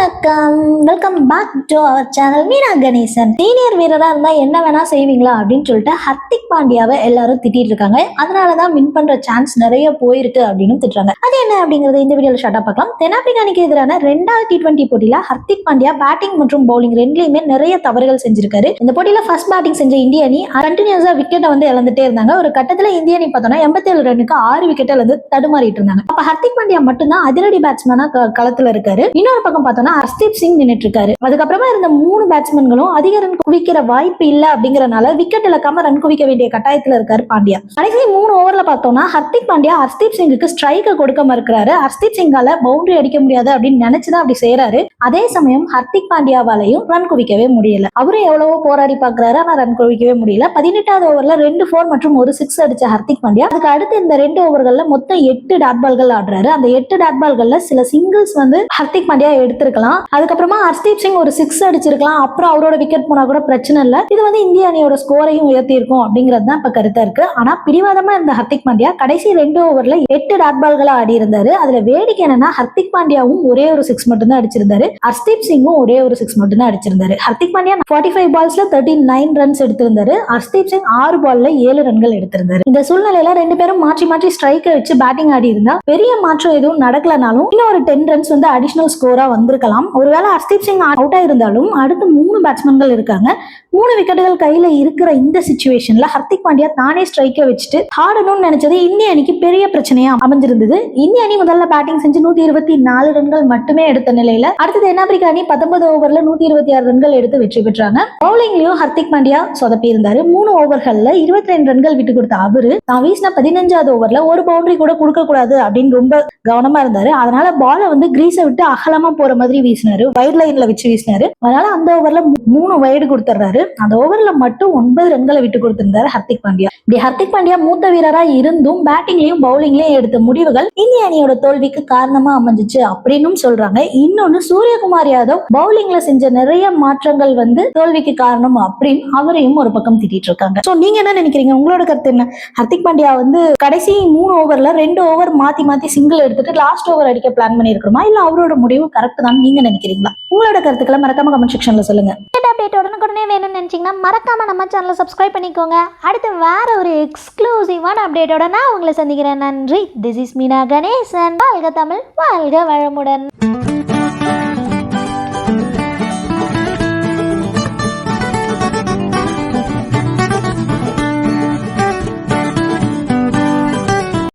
வணக்கம். Welcome back to our channel Meena Ganesan senior வீரரா இருந்தா என்ன வேணா செய்வீங்களா அப்படின்னு சொல்லிட்டு ஹர்திக் பாண்டியாவை எல்லாரும் திட்டிட்டு இருக்காங்க. அதனாலதான் வின் பண்ற சான்ஸ் நிறைய போயிருக்கு அப்படின்னு திட்டுறாங்க. அது என்ன அப்படிங்கறத இந்த வீடியோல ஷார்ட்டா பார்க்கலாம். தென்னாப்பிரிக்கா அணிக்கு எதிரான ரெண்டாவது டி டுவெண்டி போட்டியில ஹர்திக் பாண்டியா பேட்டிங் மற்றும் பவுலிங் ரெண்டுலயுமே நிறைய தவறுகள் செஞ்சிருக்காரு. இந்த போட்டியில ஃபர்ஸ்ட் பேட்டிங் செஞ்ச இந்திய அணி கண்டினியூஸா விக்கெட்டை வந்து இழந்துட்டே இருந்தாங்க. ஒரு கட்டத்துல இந்திய அணி பார்த்தோம்னா எண்பத்தேழு ரன்னுக்கு ஆறு விக்கெட் வந்து தடுமாறிட்டு இருந்தாங்க. அப்ப ஹர்திக் பாண்டியா மட்டும்தான் அதிரடி பேட்ஸ்மேனா களத்துல இருக்காரு. இன்னொரு பக்கம் பார்த்தோம்னா ஹர்ஸ்தீப் சிங் நின்னுட்டு இருக்காரு அதுக்கப்புறமா இருந்த மூணு பேட்ஸ்மேன்களும் அதிக ரன் குவிக்கிற வாய்ப்பு இல்ல அப்படிங்கறனால விக்கெட் இழக்காம ரன் குவிக்க வேண்டிய கட்டாயத்துல இருக்காரு பாண்டியா. கடைசி மூணு ஓவர்ல பார்த்தோம்னா ஹர்திக் பாண்டியா ஹர்ஸ்தீப் சிங்குக்கு ஸ்ட்ரைக்க கொடுக்க மறுக்கிறாரு. ஹர்ஸ்தீப் சிங்கால பவுண்டரி அடிக்க முடியாது அப்படின்னு நினைச்சுதான் அப்படி செய்யறாரு அதே சமயம் ஹர்திக் பாண்டியாவாலையும் ரன் குவிக்கவே முடியல. அவரும் எவ்வளவோ போராடி பாக்குறாரு ஆனா ரன் குவிக்கவே முடியல. பதினெட்டாவது ஓவர்ல ரெண்டு ஃபோர் மற்றும் ஒரு சிக்ஸ் அடிச்ச ஹர்திக் பாண்டியா. அதுக்கு அடுத்து இந்த ரெண்டு ஓவர்கள்ல மொத்தம் எட்டு டாட் பால்கள் ஆடுறாரு. அந்த எட்டு டாட் பால்கள்ல சில சிங்கிள்ஸ் வந்து ஹர்திக் பாண்டியா எடுத்திருக்கலாம். அதுக்கப்புறமா ஹர்ஸ்தீப் சிங் ஒரு சிக்ஸ் அடிச்சிருக்கலாம். அப்புறம் அவரோட விக்கெட் போனா கூட பிரச்சனை இல்ல. இது வந்து இந்திய அணியோட ஸ்கோரையும் உயர்த்தி இருக்கும் அப்படிங்கிறது தான் இப்ப கருத்தா இருக்கு. ஆனா பிடிவாதமா இருந்த ஹர்திக் பாண்டியா கடைசி ரெண்டு ஓவர்ல எட்டு டாட் பால்களா ஆடி இருந்தாரு. அதுல வேடிக்கை என்னன்னா ஹர்திக் பாண்டியாவும் ஒரே ஒரு சிக்ஸ் மட்டும் தான் அடிச்சிருந்தாரு. ஹர்ஸ்தீப் சிங்கும் ஒரே ஒரு சிக்ஸ் மட்டும் தான் அடிச்சிருந்தாரு. ஹர்திக் பாண்டியா ஃபார்ட்டி ஃபைவ் பால்ஸ்ல தேர்ட்டி நைன் ரன்ஸ் எடுத்திருந்தாரு. ஹர்ஸ்தீப் சிங் ஆறு பால்ல ஏழு ரன்கள் எடுத்திருந்தாரு. இந்த சூழ்நிலையில ரெண்டு பேரும் மாற்றி மாற்றி ஸ்ட்ரைக்கை வச்சு பேட்டிங் ஆடி இருந்தா பெரிய மாற்றம் எதுவும் நடக்கலனாலும் இன்னும் ஒரு டென் ரன்ஸ் வந்து அடிஷனல் ஸ்கோரா வந்திருக்கலாம். ஒருவேளை ஹர்ஸ்தீப் சிங் அவுட் ஆயிருந்தாலும் அடுத்து மூணு பேட்ஸ்மேன்கள் இருக்காங்க. மூணு விக்கெட்டுகள் கையில இருக்கிற இந்த சுச்சுவேஷன்ல ஹர்திக் பாண்டியா தானே ஸ்ட்ரைக்கை வச்சுட்டு ஆடணும்னு நினைச்சது இந்திய அணிக்கு பெரிய பிரச்சனையா அமைஞ்சிருந்தது. இந்திய அணி முதல்ல பேட்டிங் செஞ்சு நூத்தி இருபத்தி நாலு ரன்கள் மட்டுமே எடுத்த நிலையில அடுத்து தென்னாப்பிரிக்கா அணி பத்தொன்பது ஓவர்ல நூத்தி இருபத்தி ஆறு ரன்கள் எடுத்து வெற்றி பெற்றாங்க. பவுலிங்லயும் ஹர்திக் பாண்டியா சொதப்பி இருந்தாரு மூணு ஓவர்கள்ல இருபத்தி ரெண்டு ரன்கள் விட்டு கொடுத்த அவரு தான் வீசின பதினஞ்சாவது ஓவர்ல ஒரு பவுண்டரி கூட கொடுக்க கூடாது அப்படின்னு ரொம்ப கவனமா இருந்தாரு. அதனால பாலை வந்து கிரீஸை விட்டு அகலமா போற மாதிரி வீசினாரு வைட் லைன்ல வச்சு வீசினாரு. அதனால அந்த ஓவர்ல மூணு வைடு கொடுத்துறாரு அந்த ஓவர்ல மட்டும் ஒன்பது ரன்களை விட்டு கொடுத்திருந்தாரு ஹர்திக் பாண்டியா. இப்படி ஹர்திக் பாண்டியா மூத்த வீரரா இருந்தும் பேட்டிங்லயும் பவுலிங்லயும் எடுத்த முடிவுகள் இந்திய அணியோட தோல்விக்கு காரணமா அமைஞ்சிச்சு அப்படின்னு சொல்றாங்க. இன்னொன்னு சூரியகுமார் யாதவ் பவுலிங்ல செஞ்ச நிறைய மாற்றங்கள் வந்து தோல்விக்கு காரணம் அப்படின்னு அவரையும் ஒரு பக்கம் திட்டிட்டு இருக்காங்க. சோ நீங்க என்ன நினைக்கிறீங்க? உங்களோட கருத்து என்ன? ஹர்திக் பாண்டியா வந்து கடைசி மூணு ஓவர்ல ரெண்டு ஓவர் மாத்தி மாத்தி சிங்கிள் எடுத்துட்டு லாஸ்ட் ஓவர் அடிக்க பிளான் பண்ணிருக்கிறோமா இல்ல அவரோட முடிவு கரெக்ட் தான்? நீங்க நினைக்கிறீங்களா? உங்களோட கருத்துக்களை மறக்காம கமெண்ட் செக்ஷன்ல சொல்லுங்க. அப்டேட் உடனுக்குடனே வேணும்னு நினைச்சீங்கன்னா மறக்காமல் நம்ம சேனலை சப்ஸ்கிரைப் பண்ணிக்கோங்க. அடுத்து வேற ஒரு எக்ஸ்க்ளூசிவான அப்டேட்டோட நான் உங்களை சந்திக்கிறேன். நன்றி. This is Meena Ganesan. வாழ்க தமிழ் வாழ்க வளமுடன்.